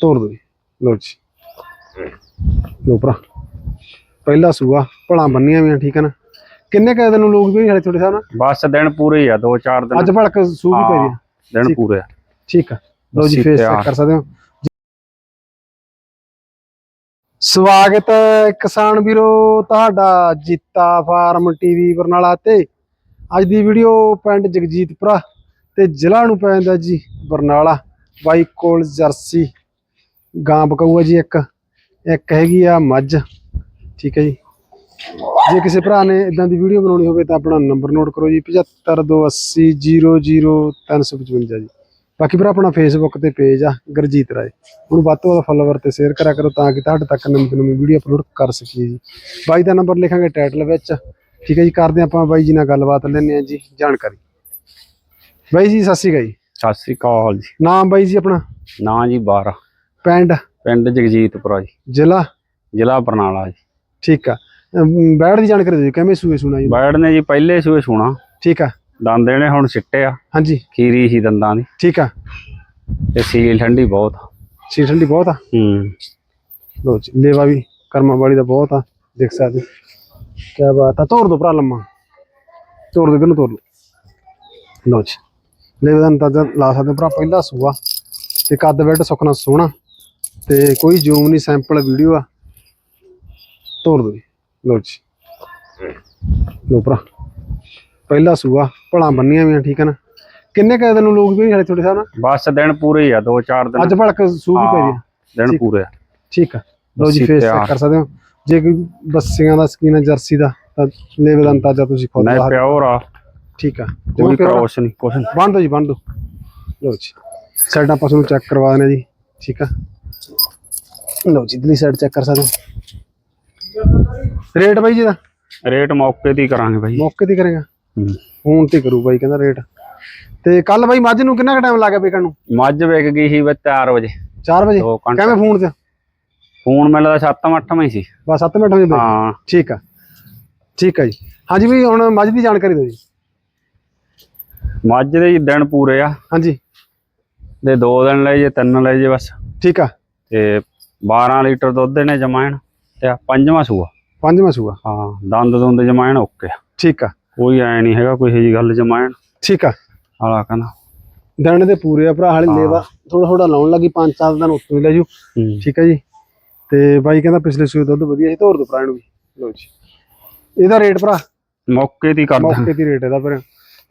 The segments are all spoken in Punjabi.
ਤੋੜ ਦੋ। ਜੀ। ਲੋ ਜੀ ਲੋ ਭਰਾ। ਪਹਿਲਾ ਸੂਆ ਭਲਾ ਬੰਨੀਆਂ ਵੀ ਠੀਕ ਹੈ ਨਾ? ਕਿੰਨੇ ਕਹੇ ਦਿਨ ਲੋਕ ਵੀ ਹਲੇ ਤੁਹਾਡੇ ਸਾਹ ਨਾਲ? ਬਸ ਦਿਨ ਪੂਰੇ ਆ ਦੋ ਚਾਰ ਦਿਨ। ਅੱਜ ਭਲਕ ਸੂ ਵੀ ਪੈ ਹਾਂ, ਗਈ ਦਿਨ ਪੂਰੇ ਆ। ਠੀਕ ਆ। ਲੋ ਜੀ ਫੇਸ। ਚੈੱਕ ਕਰ ਸਕਦੇ ਹੋ। ਸਵਾਗਤ ਕਿਸਾਨ ਵੀਰੋ ਤੁਹਾਡਾ ਜੀਤਾ ਫਾਰਮ ਟੀਵੀ ਬਰਨਾਲਾ ਤੇ। ਅੱਜ ਦੀ ਵੀਡੀਓ ਪਿੰਡ ਜਗਜੀਤਪੁਰਾ ਤੇ ਜ਼ਿਲ੍ਹਾ ਨੂੰ ਪੈ ਜਾਂਦਾ ਜੀ ਬਰਨਾਲਾ। ਬਾਈ ਕੋਲ ਜਰਸੀ ਗਾਂ ਬਕਾਊ ਬਕਾਊਆ ਜੀ ਇੱਕ ਇੱਕ ਹੈਗੀ ਆ ਮੱਝ, ਠੀਕ ਹੈ ਜੀ। ਜੇ ਕਿਸੇ ਭਰਾ ਨੇ ਇਦਾਂ ਦੀ ਵੀਡੀਓ ਬਣਾਉਣੀ ਹੋਵੇ ਤਾਂ ਆਪਣਾ ਨੰਬਰ ਨੋਟ ਕਰੋ ਜੀ 7528000355 ਜੀ। ਬਾਕੀ ਭਰਾ, ਆਪਣਾ ਫੇਸਬੁੱਕ ਤੇ ਪੇਜ ਆ, ਗੁਰਜੀਤ ਰਾਏ। ਉਹਨੂੰ ਵੱਧ ਤੋਂ ਵੱਧ ਫਾਲੋਵਰ ਤੇ ਸ਼ੇਅਰ ਕਰਿਆ ਕਰੋ ਤਾਂ ਕਿ ਤੁਹਾਡੇ ਤੱਕ ਨਵੀਂ ਨਵੀਂ ਵੀਡੀਓ ਅਪਲੋਡ ਕਰ ਸਕੀਏ ਜੀ। ਬਾਈ ਦਾ ਨੰਬਰ ਲਿਖਾਂਗੇ ਟਾਈਟਲ ਵਿੱਚ, ਠੀਕ ਹੈ ਜੀ। ਕਰਦੇ ਹਾਂ ਆਪਾਂ ਬਾਈ ਜੀ ਨਾਲ ਗੱਲਬਾਤ ਲੈਣੇ ਆ ਜੀ, ਜਾਣਕਾਰੀ। ਬਾਈ ਜੀ, ਸਤਿ ਸ਼੍ਰੀ ਅਕਾਲ ਜੀ। ਸਤਿ ਸ੍ਰੀ ਅਕਾਲ ਜੀ। ਨਾਮ ਬਾਈ ਜੀ ਆਪਣਾ? ਨਾਂ ਜੀ 12 ਪਿੰਡ? ਪਿੰਡ ਜਗਜੀਤਪੁਰਾ ਜੀ। ਜ਼ਿਲ੍ਹਾ? ਜ਼ਿਲ੍ਹਾ ਬਰਨਾਲਾ ਜੀ। ਠੀਕ ਆ। ਅਮ, ਬੈੜ ਦੀ ਜਾਣਕਾਰੀ ਦਿਓ ਜੀ, ਕਿਵੇਂ ਸੂਏ ਸੁਣਾ ਜੀ? ਬੈੜ ਨੇ ਜੀ ਪਹਿਲੇ ਸੂਏ ਸੁਣਾ। ਠੀਕ ਆ। ਦੰਦ ਇਹਨੇ ਹੁਣ ਸਿੱਟੇ ਆ। ਹਾਂਜੀ। ਖੀਰੀ ਸੀ ਦੰਦਾਂ ਦੀ। ਠੀਕ ਆ। ਤੇ ਸੀਲ ਠੰਡੀ ਬਹੁਤ ਆ। ਸੀ ਠੰਡੀ ਬਹੁਤ ਆ? ਹੂੰ। ਲੋ ਜੀ ਲੇਵਾ ਵੀ ਕਰਮਾਂ ਵਾਲੀ ਦਾ ਬਹੁਤ ਆ ਦੇਖ ਸਕਦੇ ਕੀ ਬਾਤ ਆ ਤੋੜ ਦੋ ਭਰਾ ਲੰਮਾ। ਤੋੜ ਦੋ ਕਿਨੂੰ ਤੋੜ ਲਓ ਲੋ ਜੀ। ਲੇਵਾ ਦਾ ਅੰਦਾਜ਼ਾ ਲਾ ਸਕਦੇ ਭਰਾ ਪਹਿਲਾ ਸੂਆ ਤੇ ਕੱਦ ਬੈਡ ਸੁੱਕਣਾ ਸੋਹਣਾ ਤੇ ਕੋਈ ਜ਼ੂਮ ਨਹੀਂ ਸੈਂਪਲ ਵੀਡੀਓ ਆ। ਤੋੜ ਦੋ ਲੋ ਜੀ। ਲੋ ਭਰਾ ਪਹਿਲਾ ਸੂਆ ਭਲਾ ਬੰਨੀਆਂ ਵੀ ਆ, ਠੀਕ ਹੈ ਨਾ? ਕਿੰਨੇ ਕਹੇ ਦਿਨ ਲੋਕ ਵੀ ਹਲੇ ਤੁਹਾਡੇ ਸਾਹ ਨਾਲ? ਬਸ ਦਿਨ ਪੂਰੇ ਹੀ ਆ ਦੋ ਚਾਰ ਦਿਨ। ਅੱਜ ਭਲਕ ਸੂ ਵੀ ਪੈ ਗਈ ਹਾਂ, ਦਿਨ ਪੂਰੇ ਆ। ਠੀਕ ਆ। ਲੋ ਜੀ ਫੇਸ। ਚੈੱਕ ਕਰ ਸਕਦੇ ਹੋ। ਜੇ ਕੋਈ ਬੱਸੀਆਂ ਦਾ ਸਕੀਨ ਹੈ ਜਰਸੀ ਦਾ ਤਾਂ ਲੈਵਲ ਦਾ ਅੰਦਾਜ਼ਾ ਤੁਸੀਂ ਖੁਦ ਨਹੀਂ ਲਾ ਪਿਓਰ ਆ। ਠੀਕ ਆ। ਕੋਈ ਕ੍ਰੋਸ ਨਹੀਂ ਕੁਛ ਨੀ। ਬੰਦ ਜੀ ਬੰਦ। ਦੋ ਲੋ ਜੀ। ਸਾਈਡ ਆਪਾਂ ਨੂੰ ਚੈੱਕ ਕਰਵਾ ਦੇਣਾ ਜੀ। ਠੀਕ ਆ। ਲੋ ਜੀ ਇਧਰਲੀ ਸਾਈਡ ਚੈੱਕ ਕਰ ਸਕਦੇ ਰੇਟ ਬਾਈ ਜੀ ਦਾ? ਰੇਟ ਮੌਕੇ ਤੇ ਕਰਾਂਗੇ ਬਾਈ। ਮੌਕੇ ਤੇ ਕਰੇਗਾ। ਫੋਨ ਤੇ ਕਰੂ ਬਾਈ ਕਹਿੰਦਾ ਰੇਟ। ਤੇ ਕੱਲ ਬਾਈ ਮੱਝ ਨੂੰ ਕਿੰਨਾ ਕੁ ਟਾਈਮ ਲੱਗਾ ਵੇਚਣ ਨੂੰ? ਮੱਝ ਵਿਕ ਗਈ ਸੀ ਬਸ 4 ਵਜੇ। 4 ਵਜੇ? ਕਿਵੇਂ ਫੋਨ ਤੇ? ਫੋਨ ਮੈਨੂੰ ਲੱਗਦਾ 7 8 ਹੀ ਸੀ। ਬਸ 7 ਮਿੰਟ ਹੋ ਜਾਂਦੇ ਹਾਂ। ਠੀਕ ਆ। ਠੀਕ ਆ ਜੀ। ਹਾਂਜੀ ਵੀ ਹੁਣ ਮੱਝ ਦੀ ਜਾਣਕਾਰੀ ਦਿਓ ਜੀ। ਮੱਝ ਦੇ ਜੀ ਦਿਨ ਪੂਰੇ ਆ। ਹਾਂਜੀ। ਦੇ 2 ਦਿਨ ਲੈ ਜੇ 3 ਲੈ ਜੇ ਬਸ। ਠੀਕ ਆ। ਤੇ 12 ਲੀਟਰ ਦੁੱਧ ਨੇ ਜਮਾਇਣ ਤੇ ਪੰਜਵਾਂ ਸੂਆ। ਪੰਜਵਾਂ ਸੂਆ। ਹਾਂ ਦੰਦ ਦੁੰਦ ਜਮਾਇਣ ਓਕੇ ਆ। ਠੀਕ ਆ। ਕੋਈ ਐ ਨਹੀਂ ਹੈਗਾ ਕੋਈ ਇਹੋ ਜੀ ਗੱਲ ਜਮਾਇਣ ਠੀਕ ਆ। ਆਲਾ ਕਹਿੰਦਾ। ਦਾਣੇ ਦੇ ਪੂਰੇ ਆ ਭਰਾ ਹਾਲੇ ਹਾਂ। ਲੇਵਾ ਥੋੜਾ ਥੋੜਾ ਲਾਉਣ ਲੱਗੀ ਪੰਜ ਚਾਰ ਦਿਨ ਉੱਤੋਂ ਹੀ ਲੈ ਜੂ। ਹੂੰ। ਠੀਕ ਹੈ ਜੀ। ਤੇ ਬਾਈ ਕਹਿੰਦਾ ਪਿਛਲੇ ਸੂਏ ਦੁੱਧ ਵਧੀਆ ਸੀ ਤੋਰ ਦੋ ਭਰਾ ਨੂੰ ਵੀ। ਲਓ ਜੀ। ਇਹਦਾ ਰੇਟ ਭਰਾ? ਮੌਕੇ ਦੀ ਕਰਦਾ ਮੌਕੇ ਦੀ ਰੇਟ ਇਹਦਾ ਪਰ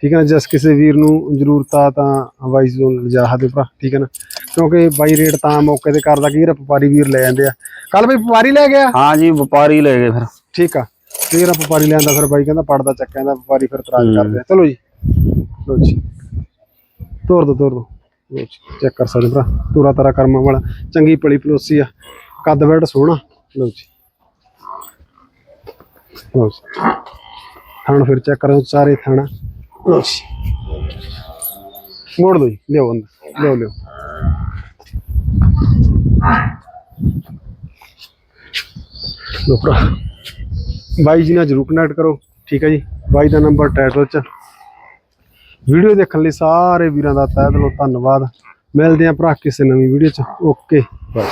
ਠੀਕ ਹੈ ਨਾ? ਜਸ ਕਿਸੇ ਵੀਰ ਨੂੰ ਜ਼ਰੂਰਤ ਆ ਤਾਂ ਵਾਈਸ ਤੋਂ ਲਿਜਾ ਸਕਦੇ ਭਰਾ ਠੀਕ ਹੈ ਨਾ? ਕਿਉਂਕਿ ਬਾਈ ਰੇਟ ਤਾਂ ਮੌਕੇ ਤੇ ਕਰਦਾ ਕਿ ਵਪਾਰੀ ਵੀਰ ਲੈ ਜਾਂਦੇ ਆ। ਕੱਲ ਬਈ ਵਪਾਰੀ ਲੈ ਗਿਆ? ਹਾਂ ਜੀ ਵਪਾਰੀ ਲੈ ਗਏ ਫਿਰ। ਠੀਕ ਆ। ਫੇਰ ਆ ਵਪਾਰੀ ਲੈਂਦਾ ਫਿਰ ਬਾਈ ਕਹਿੰਦਾ ਪੜਦਾ ਚੱਕਿਆ ਦਾ ਵਪਾਰੀ ਫਿਰ ਇਤਰਾਜ਼ ਹੂੰ। ਕਰਦੇ ਆ। ਚਲੋ ਜੀ। ਲੋ ਜੀ। ਤੋਰ ਦੋ ਤੋਰ ਦੋ। ਚੈੱਕ ਕਰ ਸਕਦੇ ਭਰਾ। ਪੂਰਾ ਤਰਾ ਕਰਮਾਂ ਵਾਲਾ। ਚੰਗੀ ਪਲੀ ਪਲੋਸੀ ਆ। ਕੱਦ ਬੈਡ ਸੋਹਣਾ। ਲੋ ਜੀ। ਲਓ ਜੀ। ਥਣ ਫਿਰ ਚੈੱਕ ਕਰੋ ਸਾਰੇ ਥਣ। ਲਓ ਜੀ ਮੋੜ ਦੋ ਜੀ ਲਿਓ ਅੰਦਰ ਲਿਓ ਲੋ ਭਰਾ ਬਾਈ ਜੀ ਨਾਲ ਜਰੂਰ ਕਨੈਕਟ ਕਰੋ ਠੀਕ ਹੈ ਜੀ? ਬਾਈ ਦਾ ਨੰਬਰ ਟਾਈਟਲ 'ਚ। ਵੀਡੀਓ ਦੇਖਣ ਲਈ ਸਾਰੇ ਵੀਰਾਂ ਦਾ ਤਹਿ ਦਿਲੋਂ ਧੰਨਵਾਦ। ਮਿਲਦੇ ਆਂ ਭਰਾ ਕਿਸੇ ਨਵੀਂ ਵੀਡੀਓ 'ਚ। Okay bye